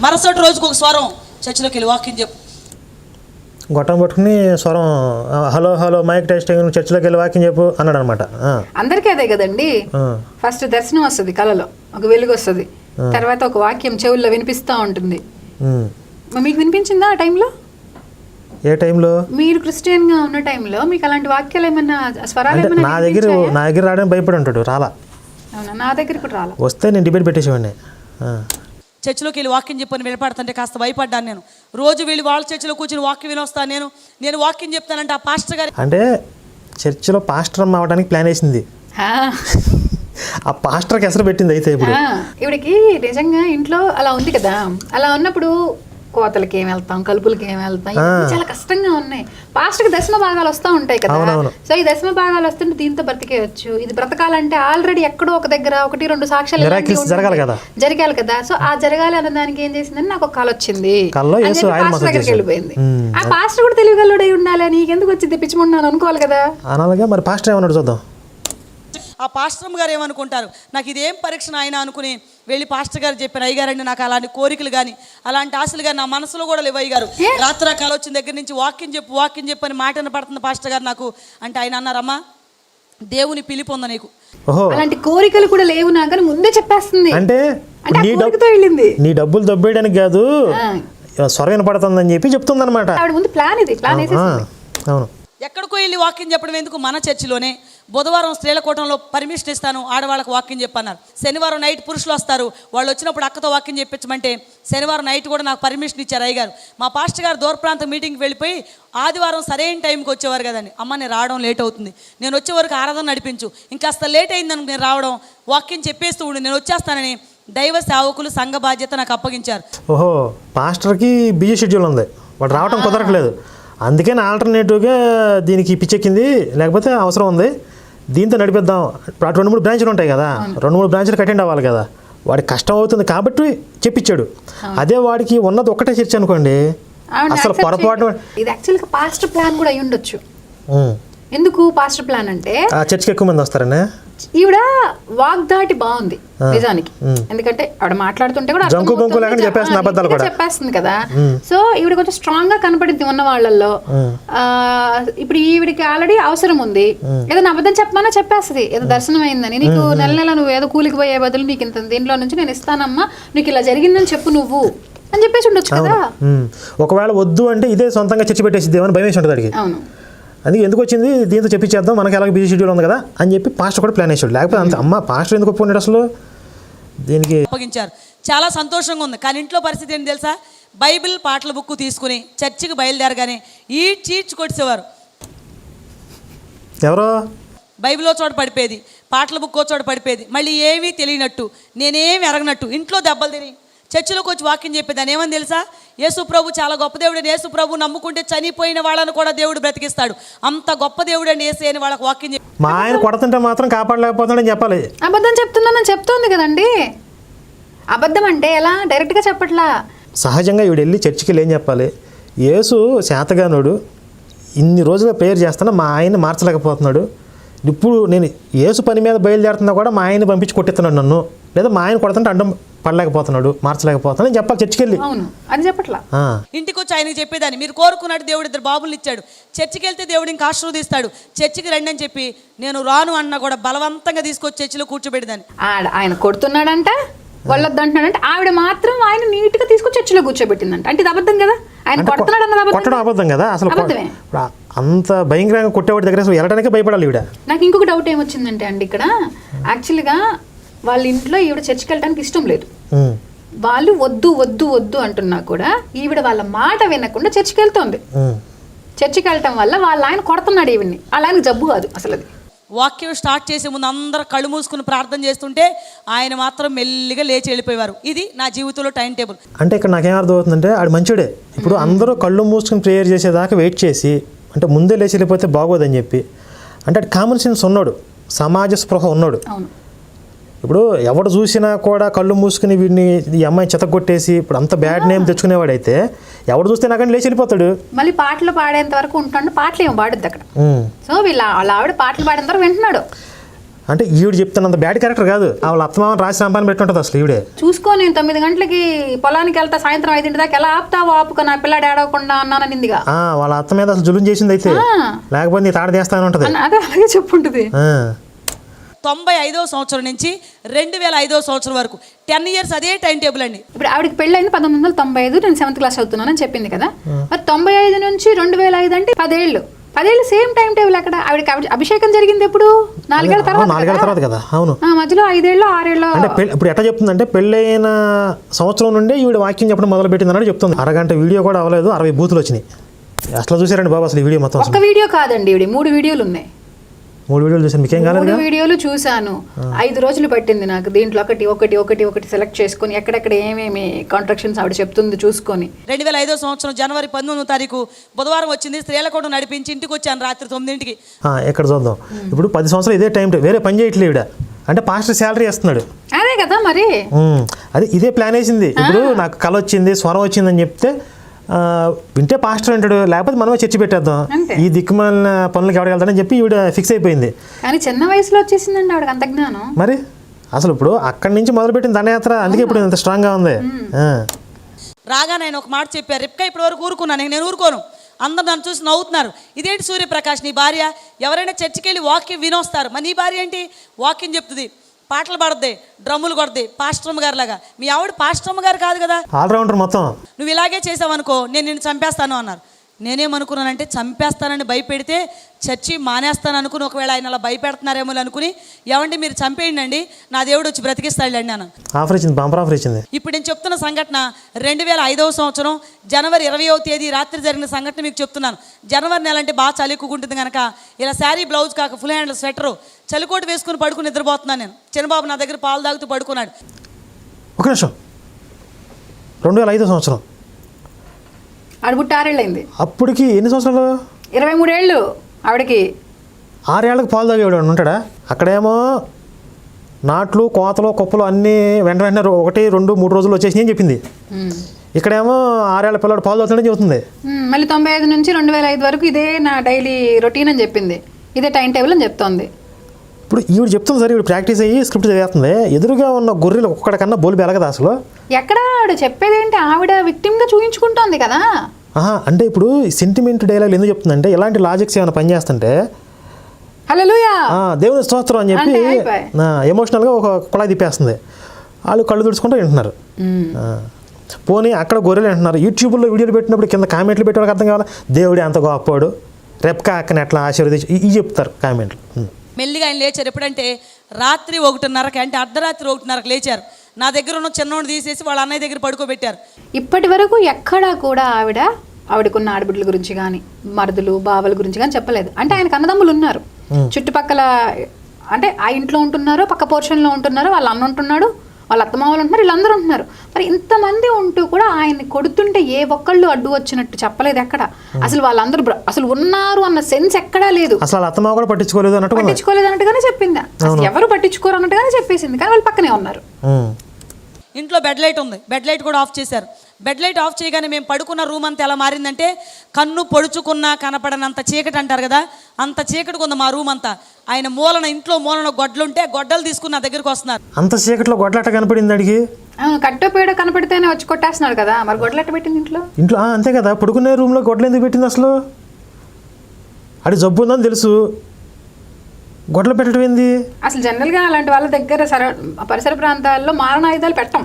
మరుసటి రోజుకు ఒక స్వరం చర్చిలోకి వెళ్ళి వాక్యం చెప్పు. గొట్టం పట్టుకుని స్వరం "ఆ, హలో హలో మైక్ టెస్టింగ్ చర్చిలోకి వెళ్ళి వాక్యం చెప్పు అన్నాడు అనమాట అందరికీ అదే కదండి? ఫస్ట్ దర్శనం వస్తుంది కళలో ఒక వెలుగు వస్తుంది. తర్వాత ఒక వాక్యం చెవుల్లో వినిపిస్తూ ఉంటుంది. మీకు వినిపించిందా ఆ టైంలో? ఏ టైంలో? మీరు క్రిస్టియన్గా ఉన్న టైంలో మీకు అలాంటి వాక్యాలు ఏమన్నా స్వరాలు ఏమన్నా నా దగ్గర? నా దగ్గర రావడానికి భయపడి ఉంటాడు రాలా. అవునా? నా దగ్గర కూడా రాలా. వస్తే నేను డిబేట్ పెట్టేసేవాడిని. ఆ. చర్చిలోకి వెళ్ళి వాక్యం చెప్పని వినపడుతుంటే కాస్త భయపడ్డాను నేను. రోజు వెళ్ళి వాళ్ళ చర్చిలో కూర్చుని వాక్యం వినొస్తాను నేను. నేను వాక్యం చెప్తానంటే ఆ పాస్టర్ గారు అంటే చర్చిలో పాస్టర్ అమ్మ అవడానికి ప్లాన్ వేసింది. ఆ. పాస్టర్కి ఎసరు పెట్టింది అయితే ఇప్పుడు. ఆ, ఈవిడకి నిజంగా ఇంట్లో అలా ఉంది కదా. అలా ఉన్నప్పుడు కోతలకి ఏం వెళ్తాం కలుపులకి ఏం వెళ్తాం చాలా కష్టంగా ఉన్నాయి పాస్ట్కి దశమ భాగాలు వస్తూ ఉంటాయి కదా. సో ఈ దశమ భాగాలు వస్తుంటే దీంతో బ్రతికేయచ్చు ఇది బ్రతకాలంటే ఆల్రెడీ ఎక్కడో ఒక దగ్గర ఒకటి రెండు సాక్ష్యాలు. జరగాలి కదా. జరగాలి కదా సో ఆ జరగాలి అన్న దానికి ఏం చేసిందని నాకు ఒక కాల్ వచ్చింది పాస్టర్ దగ్గరికి. వెళ్ళిపోయింది. ఆ పాస్టర్ కూడా తెలివిగల్లుడై ఉండాలి నీకెందుకు వచ్చింది పిచ్చిమున్నాను అనుకోవాలి కదా మరి పాస్టర్ ఏమన్నాడు చూద్దాం ఆ పాస్టర్ గారు ఏమనుకుంటారు? నాకు ఇదేం పరీక్ష ఆయన అనుకుని వెళ్ళి పాస్టర్ గారు చెప్పాను అయ్యగారండి నాకు అలాంటి కోరికలు కానీ అలాంటి ఆశలు కానీ నా మనసులో కూడా లేవు అయ్యగారు. రాత్రి కాలం వచ్చిన దగ్గర నుంచి వాక్యం చెప్పు వాక్యం చెప్పు అని మాట వినపడుతుంది పాస్టర్ గారు నాకు. అంటే ఆయన అన్నారమ్మా దేవుని పిలిపి ఉందా నీకు. ఓహో. అలాంటి కోరికలు కూడా లేవు నాకు అని ముందే చెప్పేస్తుంది. అంటే నీ నీ డబ్బులు దబ్బేయడానికి కాదు ఆ. స్వరం వినపడుతుందని చెప్పి చెప్తుందన్నమాట. ఆవిడ ముందు ప్లాన్ ఇది ప్లాన్ అవును. ఎక్కడికో వెళ్ళి వాక్యం చెప్పడం ఎందుకు మన చర్చిలోనే? బుధవారం స్త్రీల కూటంలో పర్మిషన్ ఇస్తాను ఆడవాళ్ళకి వాక్యం చెప్పన్నారు. శనివారం నైట్ పురుషులు వస్తారు వాళ్ళు వచ్చినప్పుడు అక్కతో వాక్యం చెప్పించమంటే శనివారం నైట్ కూడా నాకు పర్మిషన్ ఇచ్చారు అయ్యగారు. మా పాస్టర్ గారు దూర ప్రాంతం మీటింగ్కి వెళ్ళిపోయి ఆదివారం సరైన టైంకి వచ్చేవారు కదండి. అమ్మ నేను రావడం లేట్ అవుతుంది. నేను వచ్చే వరకు ఆరాధన నడిపించు. ఇంకాస్త లేట్ అయిందని నేను రావడం వాక్యం చెప్పేస్తూ ఉండి నేను వచ్చేస్తానని దైవ సేవకులు సంఘ బాధ్యత నాకు అప్పగించారు. ఓహో పాస్టర్కి బిజీ షెడ్యూల్ ఉంది. వాడు రావటం కుదరట్లేదు. అందుకని ఆల్టర్నేటివ్గా దీనికి పిచ్చెక్కింది లేకపోతే అవసరం ఉంది. దీంతో నడిపిద్దాం. రెండు మూడు బ్రాంచ్లు ఉంటాయి కదా. రెండు మూడు బ్రాంచ్లు అటెండ్ అవ్వాలి కదా. వాడికి కష్టం అవుతుంది కాబట్టి చెప్పించాడు అదే వాడికి ఉన్నది ఒక్కటే చర్చ అనుకోండి. అసలు పొరపాటు. ఇది యాక్చువల్గా పాస్టర్ ప్లాన్ కూడా అయి ఉండొచ్చు. ఎందుకు పాస్టర్ ప్లాన్ అంటే చర్చికి ఎక్కువ మంది వస్తారనే? ఈవిడ వాగ్దాటి బాగుంది నిజానికి. ఎందుకంటే ఆవిడ మాట్లాడుతుంటే కూడా చెప్పేస్తుంది కదా. సో ఈవిడ కొంచెం స్ట్రాంగ్గా కనపడింది ఉన్న వాళ్ళల్లో. ఆ, ఇప్పుడు ఈవిడికి ఆల్రెడీ అవసరం ఉంది. ఏదైనా అబద్ధం చెప్పమన్నా చెప్పేస్తుంది. ఏదో దర్శనం అయిందని. నీకు నెల నెల నువ్వు ఏదో కూలికి పోయే బదులు నీకు ఇంత దీంట్లో నుంచి నేను ఇస్తానమ్మా నీకు ఇలా జరిగిందని చెప్పు నువ్వు అని చెప్పేసి ఉండొచ్చు కదా. ఒకవేళ వద్దు అంటే ఇదే సొంతంగా చర్చి పెట్టేసిద్ది అని భయం వేసి ఉంటుంది అడిగి అవును. అందుకే ఎందుకు వచ్చింది? దీంతో చెప్పించేద్దాం. మనకి ఎలాగ బిజీ షెడ్యూల్ ఉంది కదా అని చెప్పి పాస్టర్ కూడా ప్లాన్ వేసాడు లేకపోతే అంత అమ్మ పాస్టర్ ఎందుకు ఒప్పుకున్నాడు అసలు? దీనికి అప్పగించారు. చాలా సంతోషంగా ఉంది. కానీ ఇంట్లో పరిస్థితి ఏంటి తెలుసా? బైబిల్ పాటల బుక్ తీసుకుని చర్చికి బయలుదేరగానే ఈ చీడ్చి కొట్టేసేవారు. ఎవరో? బైబిల్ చోట పడిపోయేది. పాటల బుక్ చోట పడిపోయేది. మళ్ళీ ఏమీ తెలియనట్టు నేనేమి ఎరగనట్టు ఇంట్లో దెబ్బలు తిని చర్చిలోకి వచ్చి వాక్యం చెప్పేదాన్ని. ఏమని తెలుసా? యేసు ప్రభు చాలా గొప్ప దేవుడు. యేసు ప్రభు నమ్ముకుంటే చనిపోయిన వాళ్ళని కూడా దేవుడు బ్రతికిస్తాడు. అంత గొప్ప దేవుడు అని వేసే అని వాళ్ళకి వాక్యం చెప్పి మా ఆయన కొడుతుంటే మాత్రం కాపాడలేకపోతున్నాడని చెప్పాలి. అబద్ధం చెప్తున్నానని చెప్తోంది కదండి. అబద్ధం అంటే ఎలా? డైరెక్ట్గా చెప్పట్లా? సహజంగా ఈవిడ వెళ్ళి చర్చికి వెళ్ళి ఏం చెప్పాలి? యేసు శాతగానుడు ఇన్ని రోజులుగా ప్రేయర్ చేస్తున్నా మా ఆయన్ని మార్చలేకపోతున్నాడు. ఇప్పుడు నేను యేసు పని మీద బయలుదేరుతున్నా కూడా మా ఆయన్ని పంపించి కొట్టిస్తున్నాడు నన్ను. లేదా మా ఆయన కొడుతుంటే అడ్డం పడలేకపోతున్నాడు మార్చలేకపోతున్నాడు అని చెప్పాలి చర్చికి వెళ్ళి అవును అది చెప్పట్లా. ఆ, ఇంటికి వచ్చి ఆయనకి చెప్పేదాన్ని మీరు కోరుకున్నట్టు దేవుడు ఇద్దరు బాబులు ఇచ్చాడు. చర్చికి వెళ్తే దేవుడు ఇంకా ఆశీర్వదిస్తాడు. చర్చికి రండి అని చెప్పి నేను రాను అన్నా కూడా బలవంతంగా తీసుకొచ్చి చర్చిలో కూర్చోబెడదాన్ని ఆడ ఆయన కొడుతున్నాడంట వాళ్ళొద్దు అంటున్నాడంటే ఆవిడ మాత్రం ఆయన నీట్గా తీసుకొచ్చి చర్చిలో కూర్చోబెట్టిందంట. అంటే ఇది అబద్ధం కదా? ఆయన కొడుతున్నాడు అన్నది అబద్ధం కొట్టడం అబద్ధం కదా? అసలు అంత భయంకరంగా కొట్టేవాడి దగ్గర వెళ్ళడానికే భయపడాలి ఈవిడ. నాకు ఇంకొక డౌట్ ఏమొచ్చిందంటే అండి ఇక్కడ యాక్చువల్గా వాళ్ళ ఇంట్లో ఈవిడ చర్చికి వెళ్ళడానికి ఇష్టం లేదు. వాళ్ళు వద్దు వద్దు వద్దు అంటున్నా కూడా ఈవిడ వాళ్ళ మాట వినకుండా చర్చికి వెళ్తోంది. చర్చికి వెళ్ళటం వల్ల వాళ్ళ ఆయన కొడుతున్నాడు ఈవిడ్ని. వాళ్ళ ఆయనకు జబ్బు కాదు అసలు అది వాక్యం స్టార్ట్ చేసే ముందు అందరూ కళ్ళు మూసుకుని ప్రార్థన చేస్తుంటే ఆయన మాత్రం మెల్లిగా లేచి వెళ్ళిపోయేవారు. ఇది నా జీవితంలో టైం టేబుల్. అంటే ఇక్కడ నాకేం అర్థం అవుతుందంటే ఆడు మంచిడే. ఇప్పుడు అందరూ కళ్ళు మూసుకుని ప్రేయర్ చేసేదాకా వెయిట్ చేసి అంటే ముందే లేచి వెళ్ళిపోతే బాగోదని చెప్పి అంటే అటు కామన్ సెన్స్ ఉన్నాడు. సమాజ స్పృహ ఉన్నాడు. అవును. ఇప్పుడు ఎవడు చూసినా కూడా కళ్ళు మూసుకుని వీడిని ఈ అమ్మాయి చెతగొట్టేసి ఇప్పుడు అంత బ్యాడ్ నేమ్ తెచ్చుకునేవాడైతే ఎవడు చూస్తే నాకంటే లేచి వెళ్ళిపోతాడు. మళ్ళీ పాటలు పాడేంత వరకు ఉంటాడు పాటలు ఏమో పాడుద్ది అక్కడ. సో వీళ్ళ వాళ్ళ ఆవిడ పాటలు పాడేంత వరకు వింటున్నాడు. అంటే ఈవిడ చెప్తున్నంత బ్యాడ్ క్యారెక్టర్ కాదు. వాళ్ళ అత్తమామ రాసి సంపాదన పెట్టుంటుంది అసలు ఈవిడే. చూసుకో నేను తొమ్మిది గంటలకి పొలానికి వెళ్తా సాయంత్రం ఐదింటి దాకా ఎలా ఆపుతావు ఆపుక నా పిల్లాడు ఏడవకుండా అన్నాననిందిగా ఆ, వాళ్ళ అత్త మీద అసలు జులుం చేసింది అయితే లేకపోతే నీ తాడ అన్న- అదే అలాగే చెప్పుంటుంది. తొంభై ఐదో సంవత్సరం నుంచి రెండు వేల ఐదో సంవత్సరం వరకు. టెన్ ఇయర్స్ అదే టైం టేబుల్ అండి. ఇప్పుడు ఆవిడకి పెళ్ళైంది పంతొమ్మిది వందల తొంభై ఐదు నేను సెవెంత్ క్లాస్ చదువుతున్నానని చెప్పింది కదా. మరి తొంభై ఐదు నుంచి రెండు వేల ఐదు అంటే పదేళ్ళు. పదేళ్ళు సేమ్ టైం టేబుల్ అక్కడ ఆవిడకి అభి- అభిషేకం జరిగింది ఎప్పుడు? నాలుగేళ్ళ తర్వాత నాలుగేళ్ళ? తర్వాత కదా అవును. ఆ, మధ్యలో ఐదేళ్ళు ఆరేళ్ళు. అంటే ఇప్పుడు ఎట్లా చెప్తుందంటే పెళ్ళైన సంవత్సరం నుండే ఈవిడ వాక్యం చెప్పడం మొదలు పెట్టిందన్నట్టు చెప్తుంది. అరగంట వీడియో కూడా అవ్వలేదు అరవై బూతులు వచ్చినాయి. అట్లా చూసారండి బాబు అసలు ఈ వీడియో మొత్తం అసలు. ఒక్క వీడియో కాదండి ఇవి మూడు వీడియోలు ఉన్నాయి. మూడు వీడియోలు చూసాను మీకేం కాలేదు వీడియోలు చూశాను. ఐదు రోజులు పట్టింది నాకు. దీంట్లో ఒకటి ఒకటి ఒకటి ఒకటి సెలెక్ట్ చేసుకొని ఎక్కడెక్కడ ఏమేమి కాంట్రాక్షన్స్ ఆవిడ చెప్తుంది చూసుకొని. రెండు వేల ఐదో సంవత్సరం జనవరి పంతొమ్మిదో తారీఖు బుధవారం వచ్చింది. స్త్రీల కూడా నడిపించి ఇంటికి వచ్చాను రాత్రి తొమ్మిదింటికి. ఆ, ఇక్కడ చూద్దాం. ఇప్పుడు పది సంవత్సరాలు ఇదే టైం టే- వేరే పని చేయట్లేదు ఈవిడ. అంటే పాస్టర్ శాలరీ ఇస్తున్నాడు అదే కదా మరి. ఉమ్, అది ఇదే ప్లాన్ వేసింది. ఇప్పుడు నాకు కళ వచ్చింది స్వరం వచ్చిందని చెప్తే వింటే పాస్టర్ అంటాడు లేకపోతే మనమే చర్చి పెట్టేద్దాం. ఈ దిక్కుమాలిన పనులకి ఎవరికి వెళ్తాడని చెప్పి ఈవిడ ఫిక్స్ అయిపోయింది. కానీ చిన్న వయసులో వచ్చేసిందండి ఆవిడకి అంత జ్ఞానం. మరి? అసలు ఇప్పుడు అక్కడి నుంచి మొదలుపెట్టిన దండయాత్ర. అందుకే ఇప్పుడు ఇంత స్ట్రాంగ్గా ఉంది. ఆ. రాగానే ఆయన ఒక మాట చెప్పారు. రిప్కా ఇప్పటి వరకు ఊరుకున్నాను. నేను ఊరుకోను. అందరు నన్ను చూసి నవ్వుతున్నారు. ఇదేంటి సూర్యప్రకాష్ నీ భార్య? ఎవరైనా చర్చికి వెళ్ళి వాక్యం వినొస్తారు. మరి నీ భార్య ఏంటి? వాక్యం చెప్తుంది. పాటలు పాడద్ది డ్రమ్ములు కొడద్ది పాస్టర్మ గారు లాగా మీ ఆవిడ పాస్టర్మ గారు కాదు కదా? ఆల్రౌండర్ మొత్తం. నువ్వు ఇలాగే చేసావనుకో నేను నిన్ను చంపేస్తాను అన్నారు. నేనేమనుకున్నానంటే చంపేస్తానని భయపెడితే చర్చి మానేస్తాను అనుకుని ఒకవేళ ఆయన అలా భయపెడుతున్నారేమో అనుకుని ఏమండి మీరు చంపేయండి అండి నా దేవుడు వచ్చి బ్రతికిస్తాడండి అన్నాను. ఆఫర్ ఇచ్చింది బంపర్ ఆఫర్ ఇచ్చింది. ఇప్పుడు నేను చెప్తున్న సంఘటన రెండు వేల ఐదవ సంవత్సరం జనవరి ఇరవయవ తేదీ రాత్రి జరిగిన సంఘటన మీకు చెప్తున్నాను. జనవరి నెల అంటే బాగా చలి ఎక్కుకుంటుంది కనుక ఇలా శారీ బ్లౌజ్ కాక ఫుల్ హ్యాండ్ స్వెటరు చలికోటు వేసుకుని పడుకుని నిద్రపోతున్నాను నేను. చిన్నబాబు నా దగ్గర పాలు తాగుతూ పడుకున్నాడు. ఒక నిమిషం. రెండు వేల ఐదో సంవత్సరం. ఆడబుట్టి ఆరేళ్ళైంది. అప్పటికి ఎన్ని సంవత్సరాలు? ఇరవై మూడేళ్ళు ఆవిడకి. ఆరేళ్ళకు పాలు తాగేవాడు ఉంటాడా? అక్కడేమో నాట్లు కోతలు కుప్పలు అన్నీ వెంట వెంటనే ఒకటి రెండు మూడు రోజులు వచ్చేసినాయి అని చెప్పింది. ఇక్కడేమో ఆరేళ్ళ పిల్లడు పాలు తాగుతాడని చెబుతుంది. మళ్ళీ తొంభై ఐదు నుంచి రెండు వేల ఐదు వరకు ఇదే నా డైలీ రొటీన్ అని చెప్పింది. ఇదే టైం టేబుల్ అని చెప్తోంది. ఇప్పుడు ఈవిడ చెప్తుంది సరే ఈవిడ ప్రాక్టీస్ అయ్యి స్క్రిప్ట్ చదివేస్తుంది. ఎదురుగా ఉన్న గొర్రెలు ఒక్కడికన్నా బోలు బెలగదా అసలు. ఎక్కడ ఆవిడ చెప్పేది ఏంటి ఆవిడ విక్టిమ్గా చూయించుకుంటోంది కదా. ఆహా అంటే ఇప్పుడు సెంటిమెంట్ డైలాగ్ ఎందుకు చెప్తుందంటే ఇలాంటి లాజిక్స్ ఏమైనా పనిచేస్తుంటే దేవుని స్తోత్రం అని చెప్పి. ఎమోషనల్గా ఒక కుళాయి తిప్పేస్తుంది. వాళ్ళు కళ్ళు తుడుచుకుంటూ వింటున్నారు. పోనీ అక్కడ గొర్రెలు వింటున్నారు. యూట్యూబ్లో వీడియోలు పెట్టినప్పుడు కింద కామెంట్లు పెట్టేవాళ్ళకి అర్థం కావాలా? దేవుడి అంత గొప్పవాడు. రెప్కా అక్కని ఎట్లా ఆశీర్వదించి ఇవి చెప్తారు కామెంట్లు. మెల్లిగా ఆయన లేచారు. ఎప్పుడంటే రాత్రి ఒకటిన్నరకి అంటే అర్ధరాత్రి ఒకటిన్నరకు లేచారు. నా దగ్గర ఉన్న చిన్నోడు తీసేసి వాళ్ళ అన్నయ్య దగ్గర పడుకోబెట్టారు. ఇప్పటి వరకు ఎక్కడా కూడా ఆవిడ ఆవిడకున్న ఆడబిడ్డల గురించి కానీ మరుదులు బావల గురించి కానీ చెప్పలేదు. అంటే ఆయనకు అన్నదమ్ములు ఉన్నారు. చుట్టుపక్కల అంటే ఆ ఇంట్లో ఉంటున్నారు పక్క పోర్షన్లో ఉంటున్నారు వాళ్ళ అన్న ఉంటున్నాడు వాళ్ళ అత్తమామలు ఉంటున్నారు వీళ్ళందరూ ఉంటున్నారు. మరి ఇంతమంది ఉంటూ కూడా ఆయన్ని కొడుతుంటే ఏ ఒక్కళ్ళు అడ్డు వచ్చినట్టు చెప్పలేదు ఎక్కడ? అసలు వాళ్ళందరూ అసలు ఉన్నారు అన్న సెన్స్ ఎక్కడా లేదు. అసలు అత్తమావ కూడా పట్టించుకోలేదు అన్నట్టు. పట్టించుకోలేదు అన్నట్టుగానే చెప్పింది. అసలు ఎవరు పట్టించుకోరు అన్నట్టుగానే చెప్పేసింది కానీ వాళ్ళు పక్కనే ఉన్నారు. ఇంట్లో బెడ్ లైట్ ఉంది. బెడ్ లైట్ కూడా ఆఫ్ చేశారు. బెడ్ లైట్ ఆఫ్ చేయగానే మేము పడుకున్న రూమ్ అంతా ఎలా మారిందంటే కన్ను పొడుచుకున్నా కనపడనంత చీకటి అంటారు కదా అంత చీకటిగా ఉంది మా రూమ్ అంతా. ఆయన మూలన ఇంట్లో మూలన గొడ్లుంటే గొడ్డలు తీసుకుని నా దగ్గరికి వస్తున్నారు. అంత చీకట్లో గొడ్లాట కనపడింది అడిగి? కట్టెపేడ కనపడితేనే వచ్చి కొట్టేస్తున్నాడు కదా మరి గొడ్లెట్ట పెట్టింది ఇంట్లో? ఇంట్లో ఆ, అంతే కదా పడుకునే రూమ్లో గొడ్లు ఎందుకు పెట్టింది అసలు? అది జబ్బు ఉందని తెలుసు. గొడ్లు పెట్టడం ఏంది? అసలు జనరల్గా అలాంటి వాళ్ళ దగ్గర సర పరిసర ప్రాంతాల్లో మారణాయుధాలు పెట్టం.